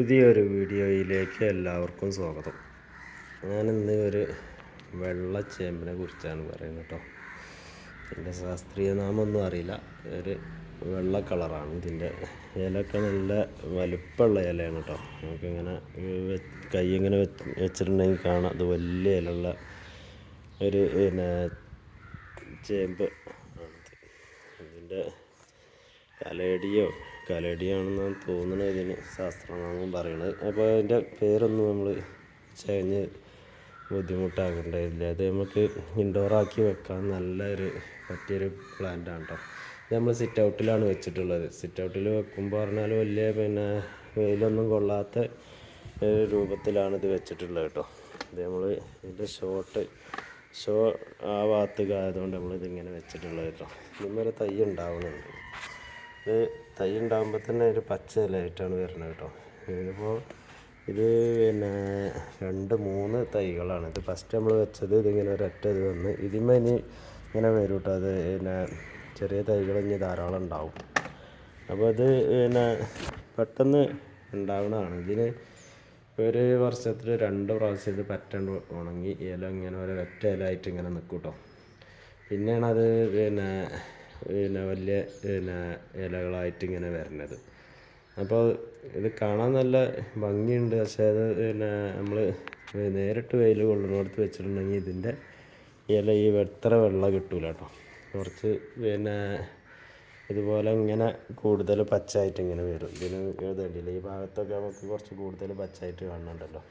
പുതിയൊരു വീഡിയോയിലേക്ക് എല്ലാവർക്കും സ്വാഗതം. ഞാനിന്ന് ഒരു വെള്ളച്ചേമ്പിനെ കുറിച്ചാണ് പറയുന്നത് കേട്ടോ ഇതിന്റെ ശാസ്ത്രീയ നാമൊന്നും അറിയില്ല. ഒരു വെള്ള കളറാണ് ഇതിന്റെ ഇലയൊക്കെ നല്ല വലുപ്പമുള്ള ഇലയാണ് കേട്ടോ നമുക്കിങ്ങനെ കൈ ഇങ്ങനെ വെച്ച് വെച്ചിട്ടുണ്ടെങ്കിൽ കാണാം. അത് വലിയ ഇലയുള്ള ഒരു പിന്നെ ചേമ്പ് ആണിത്. ഇതിന്റെ കലടിയോ കലടിയാണെന്നാണ് തോന്നുന്നത് ഇതിന് ശാസ്ത്രനാമം പറയണത്. അപ്പോൾ അതിന്റെ പേരൊന്നും നമ്മൾ ചകഞ്ഞ് ബുദ്ധിമുട്ടാകേണ്ടതില്ല അത് നമുക്ക് ഇൻഡോറാക്കി വെക്കാൻ നല്ലൊരു പറ്റിയൊരു പ്ലാന്റാണ് കേട്ടോ ഇത് നമ്മൾ സിറ്റ് ഔട്ടിലാണ് വെച്ചിട്ടുള്ളത്. സിറ്റ് ഔട്ടിൽ വെക്കുമ്പോൾ പറഞ്ഞാൽ വലിയ പിന്നെ വെയിലൊന്നും കൊള്ളാത്ത രൂപത്തിലാണ് ഇത് വെച്ചിട്ടുള്ളത് കേട്ടോ ഇത് നമ്മൾ ഇതിന്റെ ഷോട്ട് ഷോ ആ ഭാഗത്തേക്ക് ആയതുകൊണ്ട് നമ്മൾ ഇതിങ്ങനെ വെച്ചിട്ടുള്ളത് കേട്ടോ ഇന്നൊരു തൈ ഉണ്ടാവുന്നുണ്ട് ഇത് തൈ ഉണ്ടാകുമ്പോൾ തന്നെ ഒരു പച്ച ഇലയായിട്ടാണ് വരുന്നത് കേട്ടോ. ഇതിപ്പോൾ ഇത് പിന്നെ രണ്ട് മൂന്ന് തൈകളാണ്. ഇത് ഫസ്റ്റ് നമ്മൾ വെച്ചത് ഇതിങ്ങനെ ഒരൊറ്റ ഇത് വന്ന് ഇതിമേ ഇനി ഇങ്ങനെ വരും കേട്ടോ. അത് പിന്നെ ചെറിയ തൈകൾ ഇനി ധാരാളം ഉണ്ടാവും. അപ്പോൾ അത് പിന്നെ പെട്ടെന്ന് ഉണ്ടാവുന്നതാണ് ഇതിന് ഒരു വർഷത്തിൽ രണ്ട് പ്രാവശ്യം ഇത് പറ്റണ്ട് ഉണങ്ങി. ഇല ഇങ്ങനെ ഒരു ഒറ്റ ഇലയായിട്ട് ഇങ്ങനെ നിൽക്കും കേട്ടോ. പിന്നെയാണത് പിന്നെ പിന്നെ വലിയ പിന്നെ ഇലകളായിട്ട് ഇങ്ങനെ വരുന്നത് അപ്പോൾ ഇത് കാണാൻ നല്ല ഭംഗിയുണ്ട്. പക്ഷേ അത് പിന്നെ നമ്മൾ നേരിട്ട് വെയിൽ കൊള്ളുന്നിടത്ത് വെച്ചിട്ടുണ്ടെങ്കിൽ ഇതിന്റെ ഇല ഈ എത്ര വെള്ളം കിട്ടൂല കേട്ടോ. കുറച്ച് പിന്നെ ഇതുപോലെ ഇങ്ങനെ കൂടുതൽ പച്ചയായിട്ട് ഇങ്ങനെ വരും. ഇതിന് ഇതുണ്ടല്ലോ ഈ ഭാഗത്തൊക്കെ നമുക്ക് കുറച്ച് കൂടുതൽ പച്ചയായിട്ട് കാണുന്നുണ്ടല്ലോ.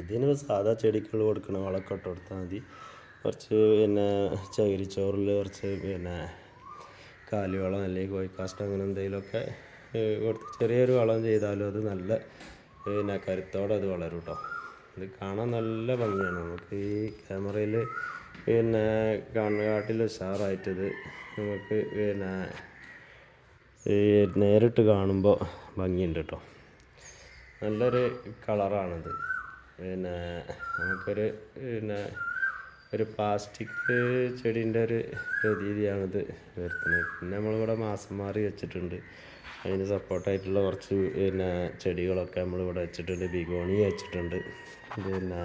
ഇതിന് സാധാ ചെടികൾ കൊടുക്കണം വളമൊക്കെ ഇട്ട് കൊടുത്താൽ മതി. കുറച്ച് പിന്നെ ചകിരിച്ചോറിൽ കുറച്ച് പിന്നെ കാലിവളം അല്ലെങ്കിൽ കോഴിക്കാഷ്ടം അങ്ങനെ എന്തെങ്കിലുമൊക്കെ കൊടുത്ത് ചെറിയൊരു വളം ചെയ്താലും അത് നല്ല പിന്നെ കരുത്തോടെ അത് വളരും കേട്ടോ ഇത് കാണാൻ നല്ല ഭംഗിയാണ്. നമുക്ക് ഈ ക്യാമറയിൽ പിന്നെ കാണുകാട്ടിൽ ഉഷാറായിട്ടത് നമുക്ക് പിന്നെ ഈ നേരിട്ട് കാണുമ്പോൾ ഭംഗിയുണ്ട് കേട്ടോ നല്ലൊരു കളറാണിത്. പിന്നെ നമുക്കൊരു പിന്നെ ഒരു പ്ലാസ്റ്റിക് ചെടീന്റെ ഒരു പ്രതീതിയാണിത് വരുത്തുന്നത്. പിന്നെ നമ്മളിവിടെ മാസം മാറി വെച്ചിട്ടുണ്ട്. അതിന് സപ്പോർട്ടായിട്ടുള്ള കുറച്ച് പിന്നെ ചെടികളൊക്കെ നമ്മളിവിടെ വെച്ചിട്ടുണ്ട്. ബിഗോണി വെച്ചിട്ടുണ്ട്. പിന്നെ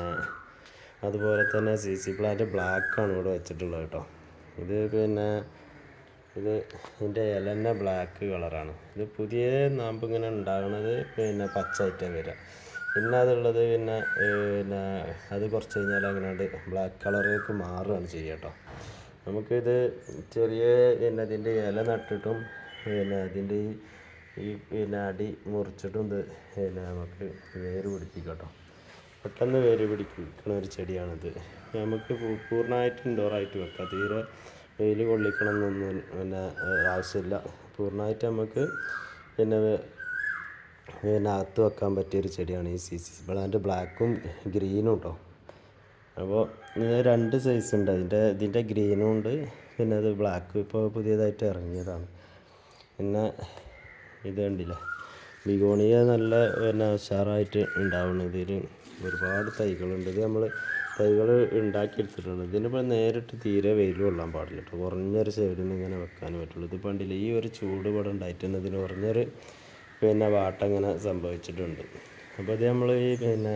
അതുപോലെ തന്നെ സി സി പ്ലാന്റ് ബ്ലാക്കാണ് ഇവിടെ വെച്ചിട്ടുള്ളത് കേട്ടോ. ഇത് പിന്നെ ഇത് ഇതിന്റെ ഇല തന്നെ ബ്ലാക്ക് കളറാണ് ഇത് പുതിയ നാമ്പ് ഇങ്ങനെ ഉണ്ടാകുന്നത് പിന്നെ പച്ചയായിട്ടേ വരിക. പിന്നെ അതുള്ളത് പിന്നെ പിന്നെ അത് കുറച്ച് കഴിഞ്ഞാൽ അങ്ങനെയാണ്ട് ബ്ലാക്ക് കളറിലേക്ക് മാറുകയാണ് ചെയ്യുക കേട്ടോ. നമുക്കിത് ചെറിയ പിന്നെ ഇതിന്റെ ഇല നട്ടിട്ടും പിന്നെ അതിന്റെ ഈ ഈ പിന്നെ അടി മുറിച്ചിട്ടും ഇത് പിന്നെ നമുക്ക് വേര് പിടിപ്പിക്കാം കേട്ടോ. പെട്ടെന്ന് വേര് പിടിക്കുന്ന ഒരു ചെടിയാണിത്. നമുക്ക് പൂർണമായിട്ട് ഇൻഡോറായിട്ട് വെക്കാം. തീരെ വെയിൽ കൊള്ളിക്കണം എന്നൊന്നും പിന്നെ ആവശ്യമില്ല. പൂർണമായിട്ട് നമുക്ക് പിന്നെ പിന്നെ അകത്ത് വെക്കാൻ പറ്റിയൊരു ചെടിയാണ് ഈ സി സി പ്ലാന്റ് ബ്ലാക്കും ഗ്രീനും കേട്ടോ അപ്പോൾ ഇത് രണ്ട് സൈസ് ഉണ്ട്. അതിന്റെ ഇതിന്റെ ഗ്രീനും ഉണ്ട്. പിന്നെ അത് ബ്ലാക്ക് ഇപ്പോൾ പുതിയതായിട്ട് ഇറങ്ങിയതാണ്. പിന്നെ ഇത് കണ്ടില്ല? ബിഗോണിയ നല്ല പിന്നെ ഉഷാറായിട്ട് ഉണ്ടാവുന്നു. ഇതിൽ ഒരുപാട് തൈകളുണ്ട്. ഇത് നമ്മൾ തൈകൾ ഉണ്ടാക്കിയെടുത്തിട്ടുണ്ട്. ഇതിനിപ്പോൾ നേരിട്ട് തീരെ വെയിൽ കൊള്ളാൻ പാടില്ല കേട്ടോ കുറഞ്ഞൊരു സൈഡിൽ നിന്ന് ഇങ്ങനെ വെക്കാൻ പറ്റുള്ളൂ. ഇത് പണ്ടില്ല ഈ ഒരു ചൂട് ഇവിടെ ഉണ്ടായിട്ടുണ്ട്. ഇതിന് കുറഞ്ഞൊരു പിന്നെ വാട്ടങ്ങനെ സംഭവിച്ചിട്ടുണ്ട്. അപ്പോൾ ഇത് നമ്മൾ ഈ പിന്നെ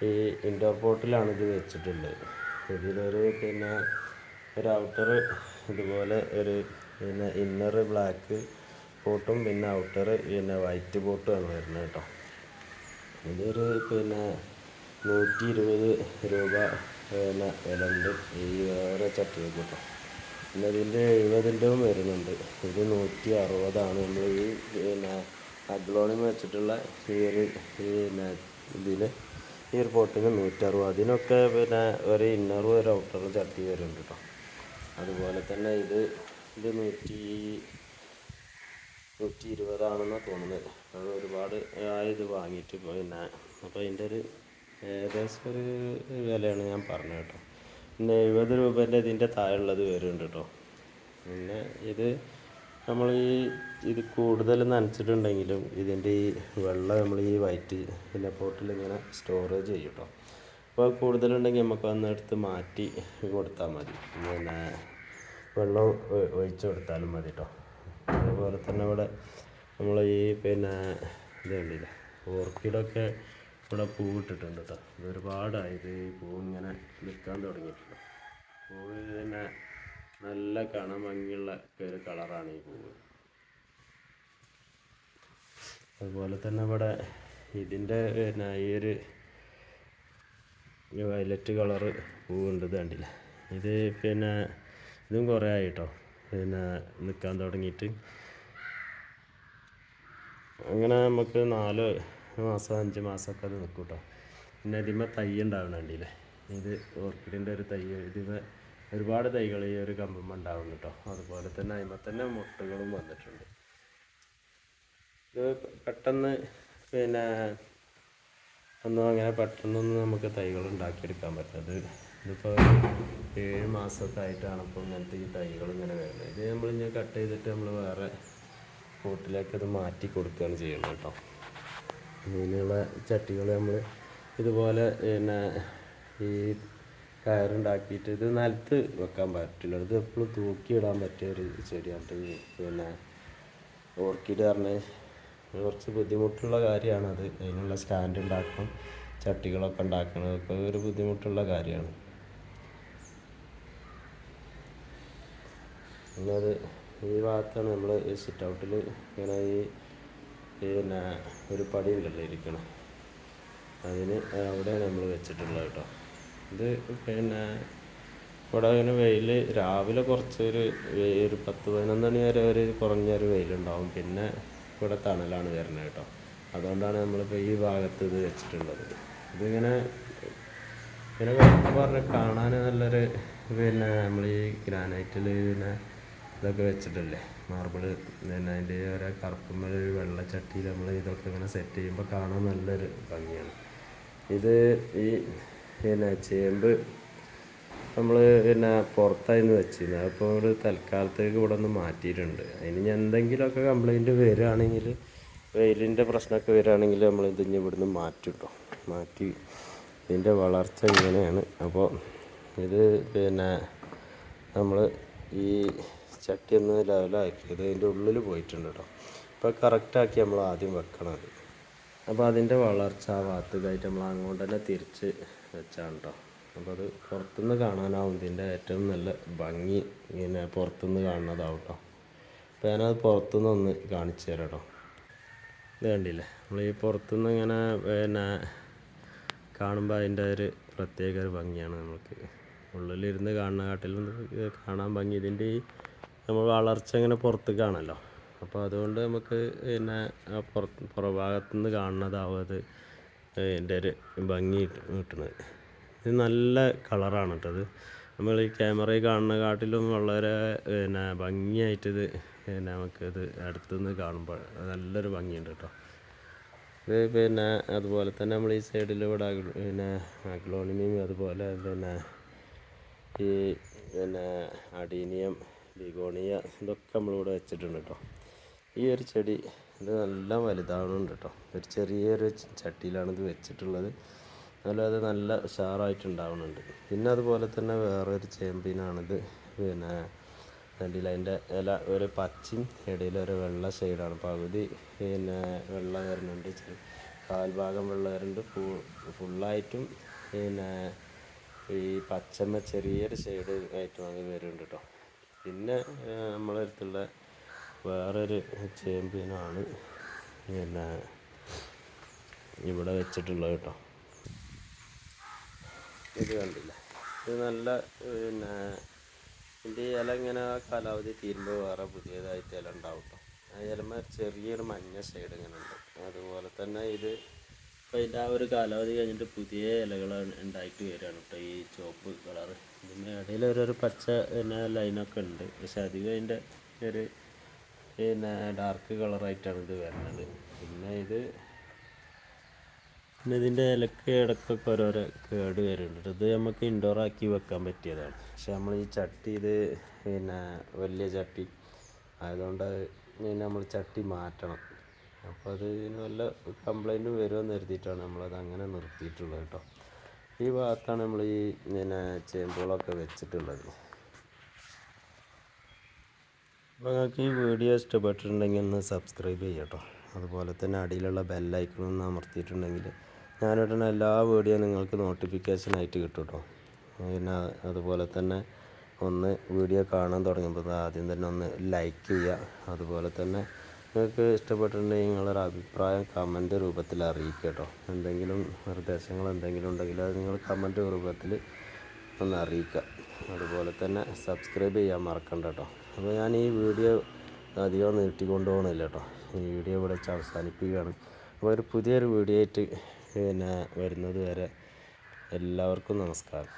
ഈ ഇൻഡോർ പോട്ടിലാണ് ഇത് വെച്ചിട്ടുള്ളത് ഇതിലൊരു പിന്നെ ഒരു ഔട്ടർ ഇതുപോലെ ഒരു പിന്നെ ഇന്നർ ബ്ലാക്ക് പോട്ടും പിന്നെ ഔട്ടർ പിന്നെ വൈറ്റ് പോട്ടുമാണ് വരുന്നത് കേട്ടോ. ഇതൊരു പിന്നെ നൂറ്റി ഇരുപത് രൂപ പിന്നെ വില ഉണ്ട് ഈ വേറെ ചട്ടിയൊക്കെ കേട്ടോ. പിന്നെ ഇതിന്റെ എഴുപതിന്റെയും വരുന്നുണ്ട്. ഇത് നൂറ്റി അറുപതാണ് നമ്മൾ ഈ പിന്നെ അഗ്ലോണിയം വെച്ചിട്ടുള്ള ഈ ഒരു പിന്നെ ഇതിൽ ഈ ഒരു പോട്ടിന് നൂറ്ററുപത് അതിനൊക്കെ പിന്നെ ഒരു ഇന്നറും ഒരു ഔട്ടറും ചട്ടി വരുന്നുണ്ട് കേട്ടോ അതുപോലെ തന്നെ ഇത് ഇത് നൂറ്റി നൂറ്റി ഇരുപതാണെന്നാണ് തോന്നുന്നത്. അത് ഒരുപാട് ഇത് വാങ്ങിയിട്ട് പിന്നെ അപ്പോൾ അതിന്റെ ഒരു ഏകദേശം ഒരു വിലയാണ് ഞാൻ പറഞ്ഞത് കേട്ടോ പിന്നെ എഴുപത് രൂപേന്റെ ഇതിന്റെ താഴെയുള്ളത് വരുന്നുണ്ട് കേട്ടോ പിന്നെ ഇത് നമ്മൾ ഈ ഇത് കൂടുതൽ നനച്ചിട്ടുണ്ടെങ്കിലും ഇതിന്റെ ഈ വെള്ളം നമ്മൾ ഈ വൈറ്റ് പിന്നെ പോട്ടിൽ ഇങ്ങനെ സ്റ്റോറേജ് ചെയ്യും കേട്ടോ അപ്പോൾ കൂടുതലുണ്ടെങ്കിൽ നമുക്ക് അന്ന് എടുത്ത് മാറ്റി കൊടുത്താൽ മതി. പിന്നെ വെള്ളം ഒഴിച്ച് കൊടുത്താലും മതി കേട്ടോ അതുപോലെ തന്നെ ഇവിടെ നമ്മൾ ഈ പിന്നെ ഇത് കണ്ടില്ലേ ഓർക്കിഡൊക്കെ ഇവിടെ പൂവിട്ടിട്ടുണ്ട് കേട്ടോ ഒരുപാടായത് ഈ പൂ ഇങ്ങനെ നിൽക്കാൻ തുടങ്ങിയിട്ടുണ്ട്. പൂവ് തന്നെ നല്ല കാണാൻ ഭംഗിയുള്ള ഒരു കളറാണ് ഈ പൂവ്. അതുപോലെ തന്നെ ഇവിടെ ഇതിന്റെ പിന്നെ ഈ ഒരു വയലറ്റ് കളറ് പൂവുണ്ട് ഇത് കണ്ടില്ലേ? ഇത് പിന്നെ ഇതും കുറേ ആയി കേട്ടോ പിന്നെ നിൽക്കാൻ തുടങ്ങിയിട്ട്. അങ്ങനെ നമുക്ക് നാല് മാസം അഞ്ച് മാസമൊക്കെ അത് നിൽക്കും കേട്ടോ പിന്നെ ഇതിന്മേൽ തൈ ഉണ്ടാവണം കണ്ടില്ലേ? ഇത് ഓർക്കിഡിന്റെ ഒരു തൈ ഇതിന്മേൽ ഒരുപാട് തൈകൾ ഈ ഒരു കമ്പുമ്പോൾ ഉണ്ടാവും കേട്ടോ അതുപോലെ തന്നെ അതിന്മേൽ തന്നെ മുട്ടകളും വന്നിട്ടുണ്ട്. ഇത് പെട്ടെന്ന് പിന്നെ ഒന്നും അങ്ങനെ പെട്ടെന്നൊന്നും നമുക്ക് തൈകൾ ഉണ്ടാക്കിയെടുക്കാൻ പറ്റുന്നത് ഇതിപ്പോൾ ഏഴ് മാസമൊക്കെ ആയിട്ടാണ് ഇപ്പോൾ ഇങ്ങനത്തെ ഈ തൈകൾ ഇങ്ങനെ വരുന്നത്. ഇത് നമ്മൾ ഇങ്ങനെ കട്ട് ചെയ്തിട്ട് നമ്മൾ വേറെ കൂട്ടിലേക്ക് അത് മാറ്റി കൊടുക്കുകയാണ് ചെയ്യുന്നത് കേട്ടോ ഇങ്ങനെയുള്ള ചട്ടികൾ നമ്മൾ ഇതുപോലെ പിന്നെ ഈ കയറുണ്ടാക്കിയിട്ട് ഇത് നിലത്ത് വെക്കാൻ പറ്റില്ല. ഇത് എപ്പോഴും തൂക്കിയിടാൻ പറ്റിയ ഒരു ചെടിയാണ്. പിന്നെ ഓർക്കിഡ് പറഞ്ഞ് കുറച്ച് ബുദ്ധിമുട്ടുള്ള കാര്യമാണ് അത് അതിനുള്ള സ്റ്റാൻഡ് ഉണ്ടാക്കണം ചട്ടികളൊക്കെ ഉണ്ടാക്കണതൊക്കെ ഒരു ബുദ്ധിമുട്ടുള്ള കാര്യമാണ്. പിന്നെ അത് ഈ ഭാഗത്താണ് നമ്മൾ സിറ്റ് ഔട്ടിൽ ഇങ്ങനെ ഈ പിന്നെ ഒരു പടി ഉണ്ടല്ലോ ഇരിക്കണം. അതിന് അവിടെയാണ് നമ്മൾ വെച്ചിട്ടുള്ളത് കേട്ടോ. ഇത് പിന്നെ ഇവിടെ അങ്ങനെ വെയിൽ രാവിലെ കുറച്ചൊരു ഒരു പത്ത് പതിനൊന്ന് മണി വരെ ഒരു കുറഞ്ഞൊരു വെയിലുണ്ടാവും. പിന്നെ ഇവിടെ തണലാണ് വരുന്നത് കേട്ടോ. അതുകൊണ്ടാണ് നമ്മളിപ്പോൾ ഈ ഭാഗത്ത് ഇത് വെച്ചിട്ടുള്ളത്. ഇതിങ്ങനെ പിന്നെ പറഞ്ഞ കാണാൻ നല്ലൊരു പിന്നെ നമ്മൾ ഈ ഗ്രാനൈറ്റിൽ പിന്നെ ഇതൊക്കെ വെച്ചിട്ടില്ലേ? മാർബിൾ പിന്നെ അതിന്റെ ഓരോ കറുപ്പുമ്പോൾ ഒരു വെള്ളച്ചട്ടിയിൽ നമ്മൾ ഇതൊക്കെ ഇങ്ങനെ സെറ്റ് ചെയ്യുമ്പോൾ കാണാൻ നല്ലൊരു ഭംഗിയാണ്. ഇത് ഈ പിന്നെ ചേമ്പ് നമ്മൾ പിന്നെ പുറത്തായിരുന്നു വെച്ചിരുന്നത്. അപ്പോൾ ഒരു തൽക്കാലത്തേക്ക് ഇവിടെ ഒന്ന് മാറ്റിയിട്ടുണ്ട്. അതിന് എന്തെങ്കിലുമൊക്കെ കംപ്ലൈന്റ് വരികയാണെങ്കിൽ വെയിലിന്റെ പ്രശ്നമൊക്കെ വരികയാണെങ്കിൽ നമ്മൾ ഇതിഞ്ഞ് ഇവിടുന്ന് മാറ്റും കേട്ടോ മാറ്റി ഇതിന്റെ വളർച്ച ഇങ്ങനെയാണ്. അപ്പോൾ ഇത് പിന്നെ നമ്മൾ ഈ ചട്ടി ഒന്ന് ലെവലാക്കി. ഇത് അതിന്റെ ഉള്ളിൽ പോയിട്ടുണ്ട് കേട്ടോ അപ്പോൾ കറക്റ്റാക്കി നമ്മൾ ആദ്യം വെക്കണം അത് അപ്പോൾ അതിന്റെ വളർച്ച ആ ഭാഗത്തേക്കായിട്ട് നമ്മൾ അങ്ങോട്ട് തന്നെ തിരിച്ച് വെച്ചാണ് കേട്ടോ അപ്പോൾ അത് പുറത്തുനിന്ന് കാണാനാവും. ഇതിന്റെ ഏറ്റവും നല്ല ഭംഗി ഇങ്ങനെ പുറത്തുനിന്ന് കാണുന്നതാവും കേട്ടോ അപ്പോൾ ഞാനത് പുറത്തുനിന്ന് ഒന്ന് കാണിച്ചു തരാം കേട്ടോ ഇത് കണ്ടില്ലേ? നമ്മൾ ഈ പുറത്തുനിന്ന് ഇങ്ങനെ പിന്നെ കാണുമ്പോൾ അതിന്റെ ഒരു പ്രത്യേക ഒരു ഭംഗിയാണ് നമുക്ക് ഉള്ളിലിരുന്ന് കാണുന്ന കാട്ടിലും കാണാൻ ഭംഗി. ഇതിന്റെ ഈ നമ്മൾ വളർച്ച ഇങ്ങനെ പുറത്ത് കാണല്ലോ അപ്പോൾ അതുകൊണ്ട് നമുക്ക് പിന്നെ പുറത്ത് പുറഭാഗത്തുനിന്ന് കാണുന്നതാവും അത് അതിന്റെ ഒരു ഭംഗി കിട്ടുന്നത്. ഇത് നല്ല കളറാണ് കേട്ടോ ഇത് നമ്മൾ ഈ ക്യാമറയിൽ കാണുന്ന കാട്ടിലും വളരെ പിന്നെ ഭംഗിയായിട്ടിത് പിന്നെ നമുക്കിത് അടുത്തുനിന്ന് കാണുമ്പോൾ നല്ലൊരു ഭംഗിയുണ്ട് കേട്ടോ. ഇത് പിന്നെ അതുപോലെ തന്നെ നമ്മൾ ഈ സൈഡിൽ ഇവിടെ പിന്നെ അഗ്ലോണിമിയും അതുപോലെ പിന്നെ ഈ പിന്നെ അഡീനിയം ബിഗോണിയ ഇതൊക്കെ നമ്മളിവിടെ വെച്ചിട്ടുണ്ട് കേട്ടോ ഈ ഒരു ചെടി ഇത് നല്ല വലുതാവുന്നുണ്ട് കേട്ടോ ഒരു ചെറിയൊരു ചട്ടിയിലാണിത് വെച്ചിട്ടുള്ളത്. എന്നാലും അത് നല്ല ഉഷാറായിട്ടുണ്ടാവുന്നുണ്ട് പിന്നെ അതുപോലെ തന്നെ വേറൊരു ചേമ്പിനാണിത്. പിന്നെ കണ്ടില്ല അതിന്റെ ഇല ഒരു പച്ചയും ഇടയിൽ ഒരു വെള്ള ഷെയ്ഡാണ് പകുതി പിന്നെ വെള്ള വരുന്നുണ്ട് കാൽഭാഗം വെള്ള വരുന്നുണ്ട് ഫു ഫുള്ളായിട്ടും പിന്നെ ഈ പച്ചമ്മ ചെറിയൊരു ഷെയ്ഡ് ആയിട്ടും അത് വരുന്നുണ്ട് കേട്ടോ പിന്നെ നമ്മളെ അടുത്തുള്ള വേറൊരു ചേമ്പിനാണ് പിന്നെ ഇവിടെ വെച്ചിട്ടുള്ളത് കേട്ടോ. ഇത് കണ്ടില്ല. ഇത് നല്ല പിന്നെ ഇതിന്റെ ഇല ഇങ്ങനെ കാലാവധി തീരുമ്പോൾ വേറെ പുതിയതായിട്ട് ഇല ഉണ്ടാവും കേട്ടോ. ആ ഇലമ ചെറിയൊരു മഞ്ഞ സൈഡ് ഇങ്ങനെ ഉണ്ട്. അതുപോലെ തന്നെ ഇത് ഇപ്പോൾ ഇതിന്റെ ആ ഒരു കാലാവധി കഴിഞ്ഞിട്ട് പുതിയ ഇലകൾ ഉണ്ടായിട്ട് വരികയാണ് കേട്ടോ ഈ ചുവപ്പ് കളറ്. ഇതിന്റെ ഇടയിൽ ഓരോരോ പച്ച പിന്നെ ലൈനൊക്കെ ഉണ്ട്. പക്ഷെ അധികം അതിന്റെ ഒരു പിന്നെ ഡാർക്ക് കളറായിട്ടാണ് ഇത് വരുന്നത്. പിന്നെ ഇത് പിന്നെ ഇതിന്റെ ഇലക്ക് ഇടക്കൊക്കെ ഓരോരോ കേട് വരുന്നുണ്ട്. ഇത് നമുക്ക് ഇൻഡോർ ആക്കി വെക്കാൻ പറ്റിയതാണ്. പക്ഷെ നമ്മൾ ഈ ചട്ടി ഇത് പിന്നെ വലിയ ചട്ടി ആയതുകൊണ്ട് പിന്നെ നമ്മൾ ചട്ടി മാറ്റണം. അപ്പോൾ അത് നല്ല കംപ്ലൈന്റ് വരുമെന്ന് കരുതിയിട്ടാണ് നമ്മളത് അങ്ങനെ നിർത്തിയിട്ടുള്ളത് കേട്ടോ. ഈ ഭാഗത്താണ് നമ്മൾ ഈ പിന്നെ ചേമ്പുകളൊക്കെ വെച്ചിട്ടുള്ളത്. അപ്പോൾ നിങ്ങൾക്ക് ഈ വീഡിയോ ഇഷ്ടപ്പെട്ടിട്ടുണ്ടെങ്കിൽ ഒന്ന് സബ്സ്ക്രൈബ് ചെയ്യട്ടോ. അതുപോലെ തന്നെ അടിയിലുള്ള ബെല്ലൈക്കൺ ഒന്ന് അമർത്തിയിട്ടുണ്ടെങ്കിൽ ഞാനിടുന്ന എല്ലാ വീഡിയോ നിങ്ങൾക്ക് നോട്ടിഫിക്കേഷനായിട്ട് കിട്ടും കേട്ടോ പിന്നെ അതുപോലെ തന്നെ ഒന്ന് വീഡിയോ കാണാൻ തുടങ്ങുമ്പോൾ ആദ്യം തന്നെ ഒന്ന് ലൈക്ക് ചെയ്യുക. അതുപോലെ തന്നെ നിങ്ങൾക്ക് ഇഷ്ടപ്പെട്ടിട്ടുണ്ടെങ്കിൽ നിങ്ങളൊരു അഭിപ്രായം കമന്റ് രൂപത്തിൽ അറിയിക്കുക കേട്ടോ എന്തെങ്കിലും നിർദ്ദേശങ്ങൾ എന്തെങ്കിലും ഉണ്ടെങ്കിൽ അത് നിങ്ങൾ കമന്റ് രൂപത്തിൽ ഒന്ന് അറിയിക്കുക അതുപോലെ തന്നെ സബ്സ്ക്രൈബ് ചെയ്യാൻ മറക്കണ്ട കേട്ടോ അപ്പോൾ ഞാൻ ഈ വീഡിയോ അധികം നീട്ടിക്കൊണ്ടു പോകുന്നില്ല കേട്ടോ ഈ വീഡിയോ ഇവിടെ വെച്ച് അവസാനിപ്പിക്കുകയാണ്. അപ്പോൾ ഒരു പുതിയൊരു വീഡിയോ ആയിട്ട് പിന്നെ വരുന്നത് വരെ എല്ലാവർക്കും നമസ്കാരം.